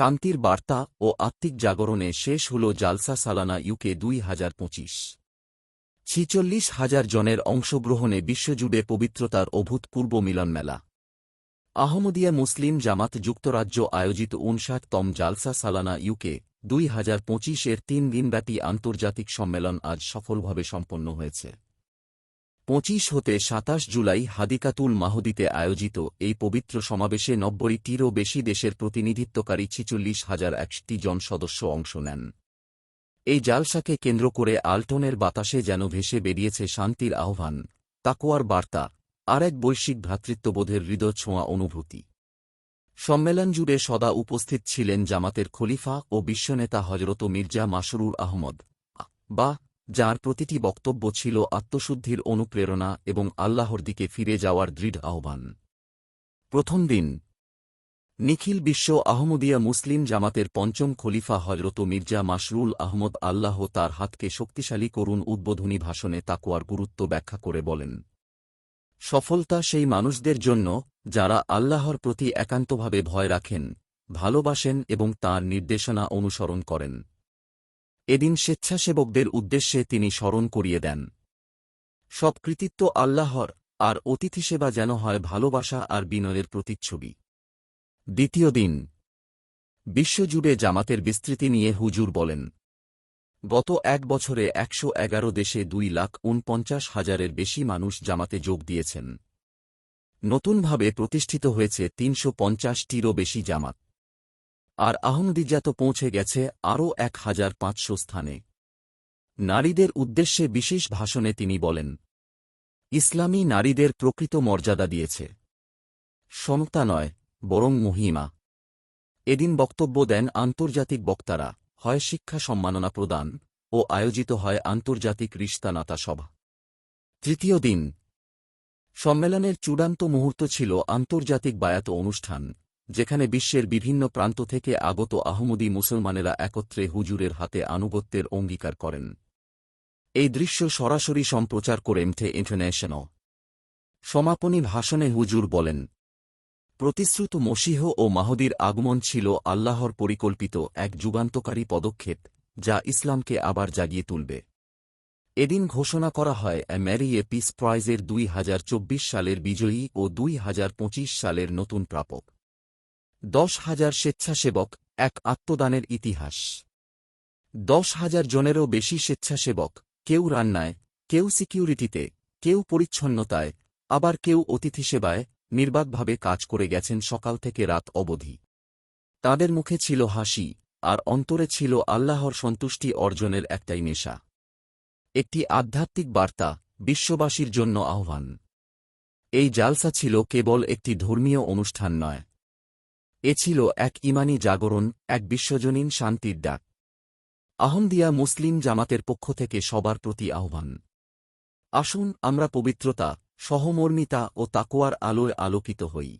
শান্তির বার্তা ও আত্মিক জাগরণে শেষ হল জালসা সালানা ইউকে দুই হাজার পঁচিশ। ছিচল্লিশ হাজার জনের অংশগ্রহণে বিশ্বজুড়ে পবিত্রতার অভূতপূর্ব মিলনমেলা আহমদিয়া মুসলিম জামাত যুক্তরাজ্য আয়োজিত উনষাটতম জালসা সালানা ইউকে দুই হাজার পঁচিশের তিন দিনব্যাপী আন্তর্জাতিক সম্মেলন আজ সফলভাবে সম্পন্ন হয়েছে। পঁচিশ হতে সাতাশ জুলাই হাদিকাতুল মাহদিতে আয়োজিত এই পবিত্র সমাবেশে নব্বইটিরও বেশি দেশের প্রতিনিধিত্বকারী ছিচল্লিশ হাজার একটি জন সদস্য অংশ নেন। এই জালসাকে কেন্দ্র করে আল্টনের বাতাসে যেন ভেসে বেরিয়েছে শান্তির আহ্বান তাকোয়ার বার্তা, আর এক বৈশ্বিক ভ্রাতৃত্ববোধের হৃদয় ছোঁয়া অনুভূতি। সম্মেলন জুড়ে সদা উপস্থিত ছিলেন জামাতের খলিফা ও বিশ্বনেতা হজরত মির্জা মাসরুর আহমদ, বা যার প্রতিটি বক্তব্য ছিল আত্মশুদ্ধির অনুপ্রেরণা এবং আল্লাহর দিকে ফিরে যাওয়ার দৃঢ় আহ্বান। প্রথম দিন। নিখিল বিশ্ব আহমদিয়া মুসলিম জামাতের পঞ্চম খলিফা হজরত মির্জা মাসরুল আহমদ আল্লাহ তার হাতকে শক্তিশালী করুন উদ্বোধনী ভাষণে তাকুয়ার গুরুত্ব ব্যাখ্যা করে বলেন। সফলতা সেই মানুষদের জন্য যারা আল্লাহর প্রতি একান্তভাবে ভয় রাখেন, ভালোবাসেন এবং তাঁর নির্দেশনা অনুসরণ করেন। এদিন স্বেচ্ছাসেবকদের উদ্দেশ্যে তিনি স্মরণ করিয়ে দেন। সব কৃতিত্ব আল্লাহর, আর অতিথি সেবা যেন হয় ভালোবাসা আর বিনয়ের প্রতিচ্ছবি। দ্বিতীয় দিন, বিশ্বজুড়ে জামাতের বিস্তৃতি নিয়ে হুজুর বলেন, গত এক বছরে একশো এগারো দেশে দুই লাখ উনপঞ্চাশ হাজারের বেশি মানুষ জামাতে যোগ দিয়েছেন। নতুনভাবে প্রতিষ্ঠিত হয়েছে তিনশো পঞ্চাশটিরও বেশি জামাত। আর আহমদিজাত পৌঁছে গেছে আরও এক হাজার পাঁচশো স্থানে। নারীদের উদ্দেশ্যে বিশেষ ভাষণে তিনি বলেন, ইসলামী নারীদের প্রকৃত মর্যাদা দিয়েছে। সমতা নয়, বরং মহিমা। এদিন বক্তব্য দেন আন্তর্জাতিক বক্তারা, হয় শিক্ষা সম্মাননা প্রদান ও আয়োজিত হয় আন্তর্জাতিক রিস্তানাতা সভা। তৃতীয় দিন। সম্মেলনের চূড়ান্ত মুহূর্ত ছিল আন্তর্জাতিক বায়াত অনুষ্ঠান। যেখানে বিশ্বের বিভিন্ন প্রান্ত থেকে আগত আহমদি মুসলমানেরা একত্রে হুজুরের হাতে আনুগত্যের অঙ্গীকার করেন। এই দৃশ্য সরাসরি সম্প্রচার করে এমথে ইন্টারন্যাশনাল। সমাপনী ভাষণে হুজুর বলেন, প্রতিশ্রুত মসীহ ও মাহদির আগমন ছিল আল্লাহর পরিকল্পিত এক যুগান্তকারী পদক্ষেপ, যা ইসলামকে আবার জাগিয়ে তুলবে। এদিন ঘোষণা করা হয় ম্যারি এ পিস প্রাইজের দুই সালের বিজয়ী ও দুই হাজার পঁচিশ সালের নতুন প্রাপক। দশ হাজার স্বেচ্ছাসেবক, এক আত্মদানের ইতিহাস। দশ হাজার জনেরও বেশি স্বেচ্ছাসেবক, কেউ রান্নায়, কেউ সিকিউরিটিতে, কেউ পরিচ্ছন্নতায়, আবার কেউ অতিথি সেবায় নির্বাকভাবে কাজ করে গেছেন সকাল থেকে রাত অবধি। তাদের মুখে ছিল হাসি, আর অন্তরে ছিল আল্লাহর সন্তুষ্টি অর্জনের একটাই নেশা। একটি আধ্যাত্মিক বার্তা, বিশ্ববাসীর জন্য আহ্বান। এই জালসা ছিল কেবল একটি ধর্মীয় অনুষ্ঠান নয়। এ ছিল এক ইমানি জাগরণ, এক বিশ্বজনীন শান্তির ডাক। আহমদিয়া মুসলিম জামাতের পক্ষ থেকে সবার প্রতি আহ্বান। আসুন আমরা পবিত্রতা, সহমর্মিতা ও তাকোয়ার আলোয় আলোকিত হই।